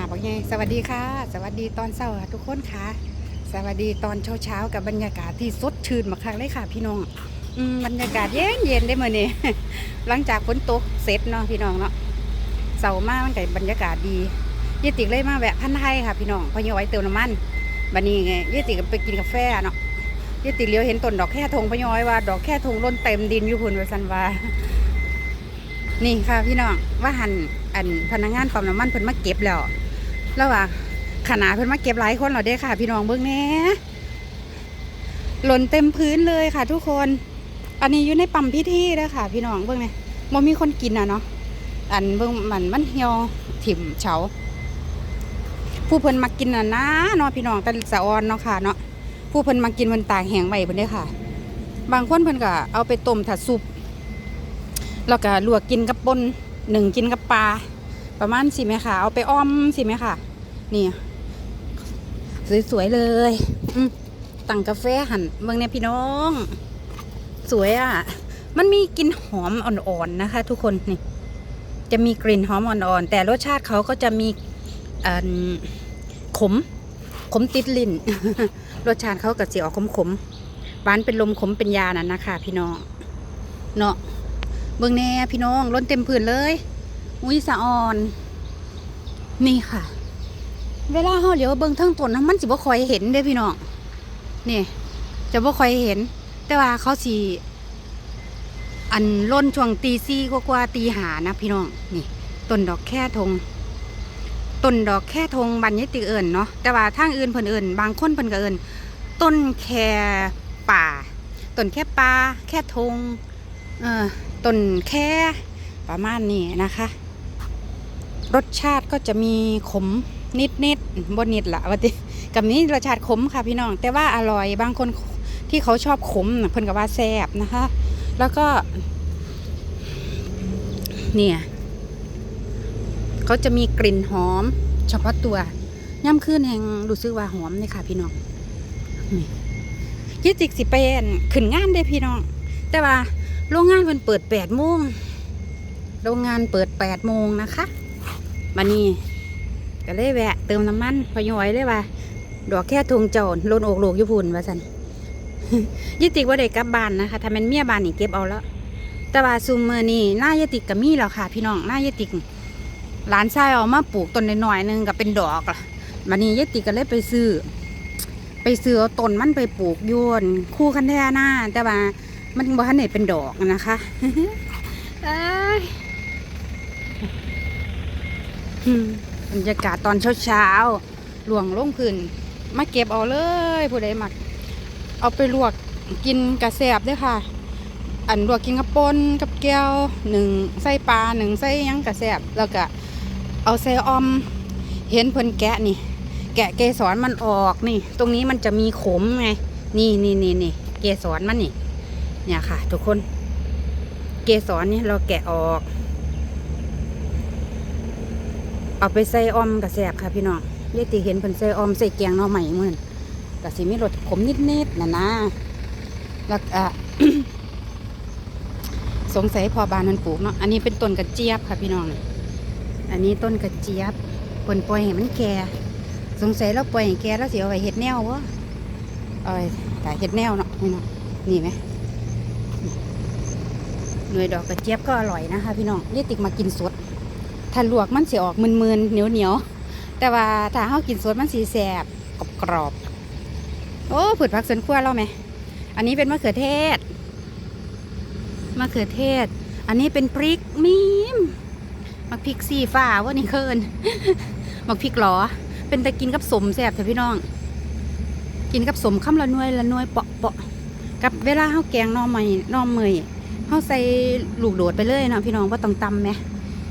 าบอกไงสวัสดีค่ะ สวัสดีตอนเช้าทุกคนค่ะ สวัสดีตอนเช้าเช้ากับบรรยากาศที่สดชื่นมากเลยค่ะ พี่น้องบรรยากาศเย็นเย็นได้เมื่อนี้หลังจากฝนตกเสร็จเนาะพี่น้องเนาะเสามามันก็บรรยากาศดีเยติกเลยมาแวะพันไทยค่ะ พี่น้องพอยังไว้เติมน้ำมันบันนี้ไงเยติกไปกินกาแฟเนาะเยติกเลี้ยวเห็นต้นดอกแค่ทงพะย้อยว่า ดอกแค่ทงล้นเต็มดินอยู่พุ่นว่าสันว่านี่ค่ะพี่น้องว่าหันอันพนักงานปั๊มน้ำมันเพิ่นมาเก็บแล้ว แล้วว่าขนาดเพิ่นมาเก็บหลายคนแล้วเด้ค่ะ พี่น้องเบิ่งแน่หล่นเต็มพื้นเลยค่ะ ทุกคน อันนี้อยู่ในปั๊มพิธีเด้อค่ะ พี่น้องเบิ่งแหน่บ่มีคนกินอะเนาะอันเบิ่งมันมันเหี่ยวถิ่มเฉาผู้เพิ่นมากินน่ะนะเนาะพี่น้องแต่สะออนเนาะค่ะเนาะผู้เพิ่นมากินเพิ่นตากแห้งไว้เพิ่นเด้ค่ะ บางคนเพิ่นก็เอาไปต้มถัดซุปแล้วก็ลวกกินกับปนหนึ่งกินกับปลา ประมาณสิไหมค่ะเอาไปอ้อมสิไหมค่ะนี่ สวยๆเลยอืตั้งกาแฟหันเมืองเนี่ยพี่น้อง สวยอะ่ะ มันมีกลิ่นหอมอ่อนๆนะคะ ทุกคนนี่ จะมีกลิ่นหอมอ่อนๆแต่รสชาติเขาก็จะมีขม ขมติดลิ้นรสชาติเขาก็จะออกขมๆหวานเป็นลมขมเป็นยาน่ะนะคะ พี่น้องเนาะเบิ่งแน่พี่น้องล้นเต็มพื้นเลย อุ้ยสะออน นี่ค่ะ เวลาเฮาเหลียวเบิ่งทั้งต้นนะมันสิบ่คอยเห็นเด้พี่น้องนี่จะบ่คอยเห็น แต่ว่าเขาสิอันล้นช่วงตีซี่กว่าตีหานะพี่น้องนี่ต้นดอกแค่ทงต้นดอกแค่ทงบันยติเอิญเนาะแต่ว่าทางอื่นเพิ่นเอิญบางคนเพิ่นก็เอิญต้นแค่ป่าต้นแค่ปลาแค่ทงเอ่อต้นแค่ประมาณนี้นะคะ รสชาติก็จะมีขมนิดนิดบนนิดละว่าติกับนี้รสชาติขมค่ะพี่น้อง แต่ว่าอร่อยบางคนที่เขาชอบขมเพิ่นก็ว่าแซ่บนะคะ แล้วก็ เนี่ยเขาจะมีกลิ่นหอม เฉพาะตัวย่ำคืนแห่งรู้สึกว่าหอมเลยค่ะพี่น้องยี่จิกสิเป็นขึ้นงานได้พี่น้อง แต่ว่าโรงงานเพิ่นเปิดแปดโมงโรงงานเปิดแปดโมงนะคะ มานี่ก็เลยแวะ เติมน้ำมันพยอยเลยว่า ดอกแค่ทงเจ้าโลนอกโลกญี่ปุ่นว่าสันยติกว่าได้กลับบ้านนะคะถ้าเป็นเมียบ้านนี่เก็บเอาแล้ว แต่ว่าซูมเมอร์นี่หน้ายติกกับมีแล้วค่ะ พี่น้องหน้ายติกหลานชายเอามาปลูกต้นหน้อยหนึงก็เป็นดอกละมานี่ยติกก็เลยไปซื้อ ไปซื้อเอาต้นมันไปปลูกโยนคู่กันแท่หน้าแต่ว่ามันบ่ทันได้เป็นดอกนะคะ บรรยากาศตอนเช้าๆหลวงลงพื้นมาเก็บเอาเลย ผู้ใดมัก เอาไปลวกกินกระแสบด้วยค่ะ อันลวกกินกับปนกับแก้วหนึ่งไส้ปลาหนึ่งไส้ยังกระแสบแล้วก็เอาใส่ออม เห็นเพิ่นแกะนี่ แกะเกสรมันออกนี่ ตรงนี้มันจะมีขมไง นี่นี่นี่นี่เกสรมันนี่ เนี่ยค่ะ ทุกคน เกสรนี่เราแกะออก เอาไปใส่ออมกระแสบค่ะพี่น้องเยติเห็นเพิ่นใส่ออมใส่แกงน่อใหม่มื้อนั้นกะสิมีรสขมนิดๆน่ะนะแล้วอะสงสัยพอบานมันปลูกเนาะอันนี้เป็นต้นกระเจี๊ยบค่ะพี่น้อง อันนี้ต้นกระเจี๊ยบเพิ่นปล่อยให้มันแก่สงสัยเราปล่อยให้แก่แล้วเสิเอาไว้เฮ็ดแนววะเอาไว้แต่เฮ็ดแนวเนาะพี่น้องนี่ไหมหน่วยดอกกระเจี๊ยบก็อร่อยนะคะพี่น้องเรียกติกมากินสด ถ้าลวกมันสีออกมึนๆเหนียวเหนียวๆแต่ว่าถ้าเฮากินสดมันสีแสบกรอบๆโอ้ผืดผักสวนครัวเราไหมอันนี้เป็นมะเขือเทศมะเขือเทศ อันนี้เป็นพริกมีมมักพริกสีฟ้าว่านี่เคินมักพริกหรอ เป็นแต่กินกับสมแสบเถอะพี่น้อง กินกับสมคำละนวยละนวยเปาะเปาะกับเวลาเฮาแกงน่อใหม่น่อเมยเขาใส่ลูกโดดไปเลยนะพี่น้องว่าต้องตำไหม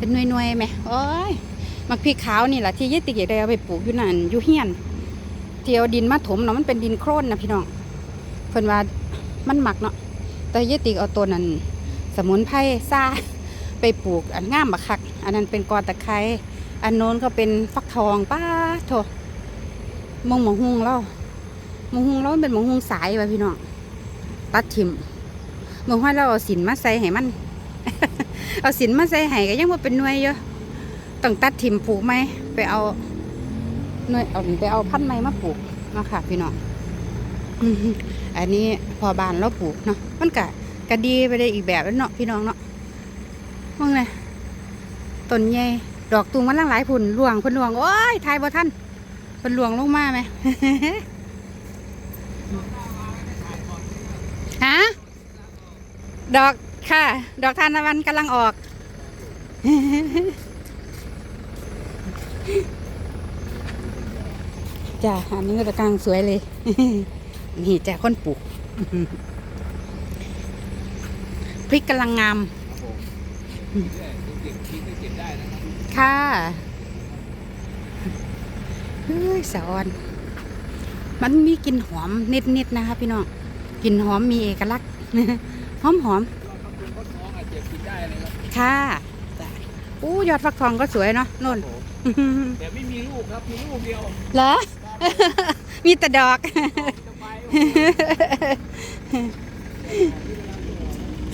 เป็นหน่วยๆไหมโอ้ยมักพริกขาวนี่แหละที่ยติกอยากได้เอาไปปลูกอยู่นั่นอยู่เฮียนเที่เอาดินมาถมเนาะมันเป็นดินโคลนนะพี่น้องเพิ่นว่ามันหมักเนาะแต่ยติกเอาตัวนั้นสมุนไพรซ่าไปปลูกอันง่ามบักคัก อันนั้นเป็นกอตะไคร้อันโน้นก็เป็นฟักทองป้าโถมงหมองหุงเรามงหุงเราเป็นหมงหุงสายว่ะพี่น้องตัดทิมเมื่อวานเราเอาสินมาใส่ให้มัน เอาสินมาใส่ให้ก็ยังว่าเป็นหน่วยอยู่ต้องตัดถิ่มปลูกไหมไปเอาหน่วยเอาไปเอาพันธุ์ไม้มาปลูกเนาะค่ะ พี่น้องอันนี้พอบานเราปลูกเนาะมันกะกะดีไปได้อีกแบบแล้วเนาะพี่น้องเนาะมึงเลยต้นใหญ่ดอกตูงมันล่างหลายผุนหลวงเพิ่นหลวงโอ้ยทายบ่ท่านเพิ่นหลวงลงมาไหมฮะดอก ค่ะ ดอกทานตะวันกำลังออก จ้าอันนี้ก็ตะกลางสวยเลย นี่จ้าคนปลูก พริกกำลังงาม ค่ะเฮ้ยสะออน มันมีกลิ่นหอมนิดๆนะคะพี่น้อง กลิ่นหอมมีเอกลักษณ์หอมหอม ๆค่ะจ้ะอู้ยอดฟักทองก็สวยเนาะโน่นแต่ไม่มีลูกครับมีลูกเดียวเหรอ มีแต่ดอก จะไป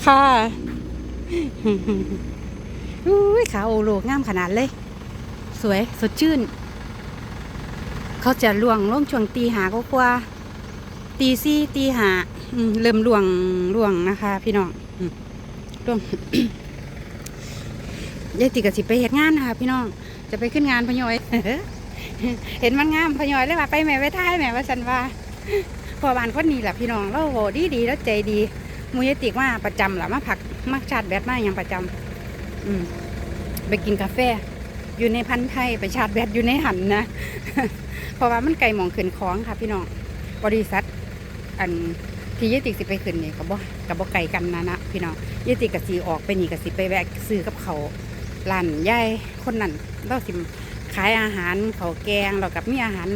ค่ะอุ้ยขาวโอโลงามขนาดเลย สวยสดชื่น เขาจะล่วงลงช่วงตีหาก็กว่าๆตีซี่ตีหาอืมเริ่มล่วงล่วงนะคะ พี่น้อง อืมล่วงยายติกสิไปเฮ็ดงานนะคะพี่น้องจะไปขึ้นงานพยอยเห็นมันงามพยอยเลยว่าไปแม่ไปท้ายแม่ว่าสันว่าพอบานคนนี้แหละพี่น้องเราโหดีดีแล้วใจดีมูยายติกมาประจำแหละมาผักมาชาร์จแบตมาอย่างประจำอืมไปกินกาแฟ อยู่ในพันธุ์ไทยไปชาร์จแบตอยู่ในหันนะเพราะว่ามันไกลหมองขึ้นคล้องค่ะพี่น้องบริษัทอัน ที่ยายติกสิไปขึ้นนี่กับบ่กับบ่ไกลกันนะนะพี่น้องยายติกกับสีออกไปนี่กับสิไปแวะซื้อกับเขาวร้านยายคนนั้นเราสิขายอาหารเขาแกงเรากับมีอาหาร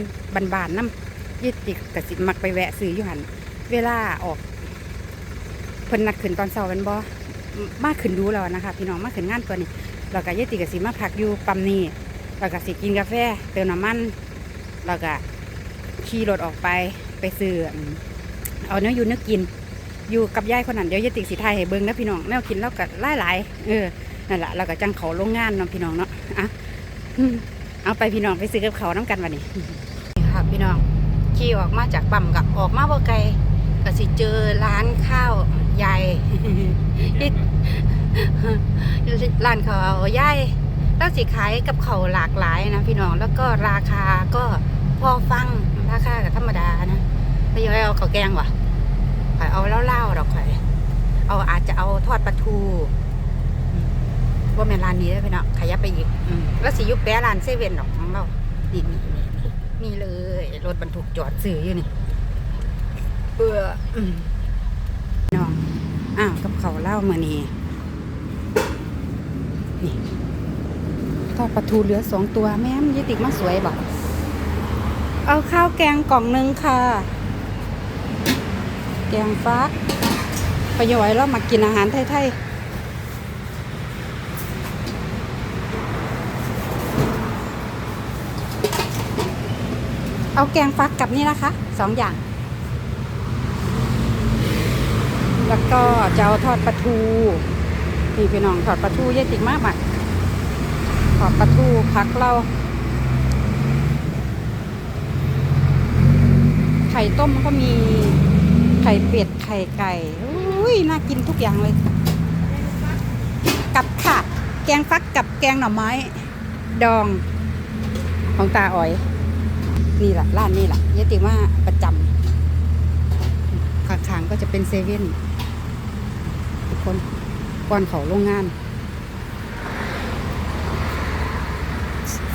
บานๆน้ำยึดติกับสิมักไปแวะซื้ออยู่หันเวลาออกเพิ่นนัดขึ้นตอนเช้าแมันบ่มากขึ้นดูแล้วนะคะ พี่น้องมาขึ้นงานตัวนี้เราก็ยึดติกับสิมาพักอยู่ปั๊มนี้เราก็สิกินกาแฟเติมน้ำมันเราก็ขี่รถออกไปไปซื้อ เอาเนื้ออยู่เนื้อกิน อยู่กับยายคนนั้นเดี๋ยวยึดติดสิไทยให้เบิ้งนะพี่น้องแนวกินแล้วก็หลายหลายเออนั่นแหละเราก็จังเขาโรงงานเนาะพี่น้องเนาะอะเอาไปพี่น้องไปซื้อกับเขาน้ำกันวันนี้ค่ะพี่น้องขี่ออกมาจากปั๊มกับออกมาบ่ไกลก็สิเจอร้านข้าวใหญ่ร้านข้าวใหญ่แล้วสิขายกับเขาหลากหลายนะพี่น้องแล้วก็ราคาก็พอฟังราคากับธรรมดานะ ไม่ยอยเอาข้าวแกงว่ะข่อยเอาเล่าๆดอกข่อย เอาอาจจะเอาทอดปลาทูว่าแม่ร้านนี้ได้อพี่น้องขยับไปอีกอืแล้วสิยุบแปะร้านเซเว่นดอกของเรานี่นี่นี่นี่เลยรถบรรทุกจอดซื้ออยู่นี่เบื่อน้องอ้าวกับเขาวเล่ามานี่นี่ทอดปลาทูเหลือสองตัวแม่มยายติกมาสวยบอกเอาข้าวแกงกล่องหนึ่งค่ะ แกงฟักไปย่อยเรามากินอาหารไทยๆ เอาแกงฟักกับนี่นะคะสองอย่าง แล้วก็จะเอาทอดปลาทู นี่พี่น้องทอดปลาทูเยอะจริงมากมากทอดปลาทูพักเราไข่ต้มก็มี ไข่เป็ด ไข่ไก่อุ้ยน่ากินทุกอย่างเลย กับค่ะ แกงฟักกับแกงหน่อไม้ ดอง ของตาอ๋อย นี่แหละร้านนี่แหละยายติว่าประจำข้างๆก็จะเป็นเซเว่นทุกคนก่อนเขาโรงงาน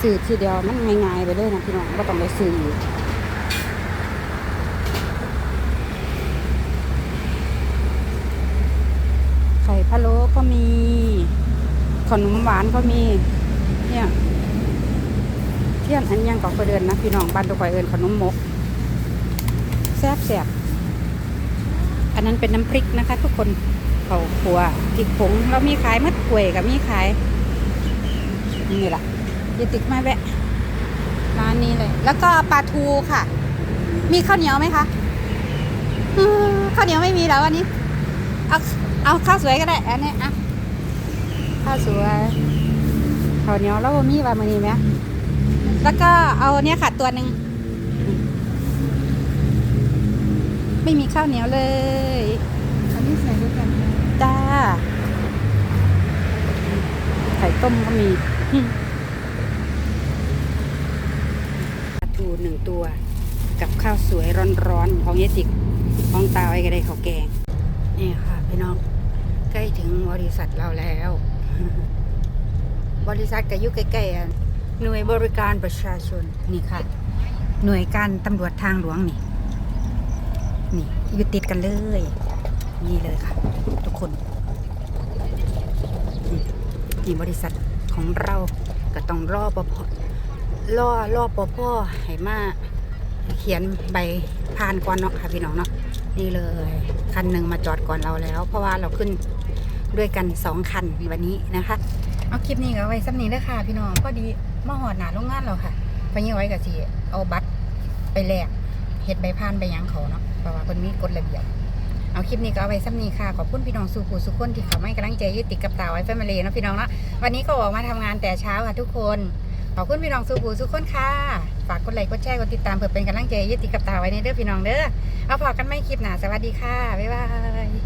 สื่อทีเดียวมันง่ายๆไปเลยนะพี่น้องก็ต้องไปซื้ออีก ไข่พะโล้ก็มี ขนมหวานก็มี เนี่ยเที่ยนอันยังกอกปเดินนะพี่น้องบ้านตัวคอยเอินขนมมกแซบแซบอันนั้นเป็นน้ำพริกนะคะ ทุกคนเขาขัวพริกผงเรามีขายมัดกล้วยกับมีขายนี่แหละย่าติดมาแวะร้านนี้เลย แล้วก็ปลาทูค่ะ มีข้าวเหนียวไหมคะข้าวเหนียวไม่มีแล้ววันนี้เอา เอาข้าวสวยก็ได้อันนี้อะข้าวสวยข้าวเหนียวแล้วบ่มีว่ามือนี้ไหมแล้วก็เอาเนี่ยค่ะตัวหนึ่งไม่มีข้าวเหนียวเลยอันนี้ใส่ด้วยกันนะจ้าไข่ต้มก็มีปลาทูหนึ่งตัว กับข้าวสวยร้อนๆของเยติกของตาไว้ก็ได้ข้าวแกงนี่ค่ะพี่น้องใกล้ถึง บริษัทเราแล้ว บริษัทก็อยู่ใกล้ๆหน่วยบริการประชาชนนี่ค่ะ หน่วยการตำรวจทางหลวงนี่ นี่อยู่ติดกันเลย นี่เลยค่ะ ทุกคนนี่นี่บริษัทของเราก็ต้องรอปภรอรอปภให้มาเขียนใบผ่านก่อนเนาะค่ะพี่น้องเนาะนี่เลย คันหนึ่งมาจอดก่อนเราแล้ว เพราะว่าเราขึ้น ด้วยกันสองคันวันนี้นะคะ เอาคลิปนี้ก็ไว้สักนี้เด้อค่ะ พี่น้องพอดีมาหอดหนาโรงงานเราค่ะไปยี่ไว้กับทีเอาบัตรไปแลกเฮ็ดใบผ่านไปยังเขาเนาะเพราะว่าคนมีกฎระเบียบเอาคลิปนี้ก็เอาไว้ซ้ำนี้ค่ะ ขอบคุณพี่น้องสู่ผู้สุขคนที่เขาไม่กำลังใจยึดติดกับตาไว้แฟมิลี่นะพี่น้องเนาะวันนี้ก็ออกมาทำงานแต่เช้าค่ะทุกคนขอบคุณพี่น้องสู่ผู้สุขคนค่ะ ฝากกดไลค์กดแชร์กดติดตามเพื่อเป็นกำลังใจยึดติดกับตาไว้ในเด้อพี่น้องเด้อเอาพอกันไม่คลิปหนาสวัสดีค่ะบ๊ายบาย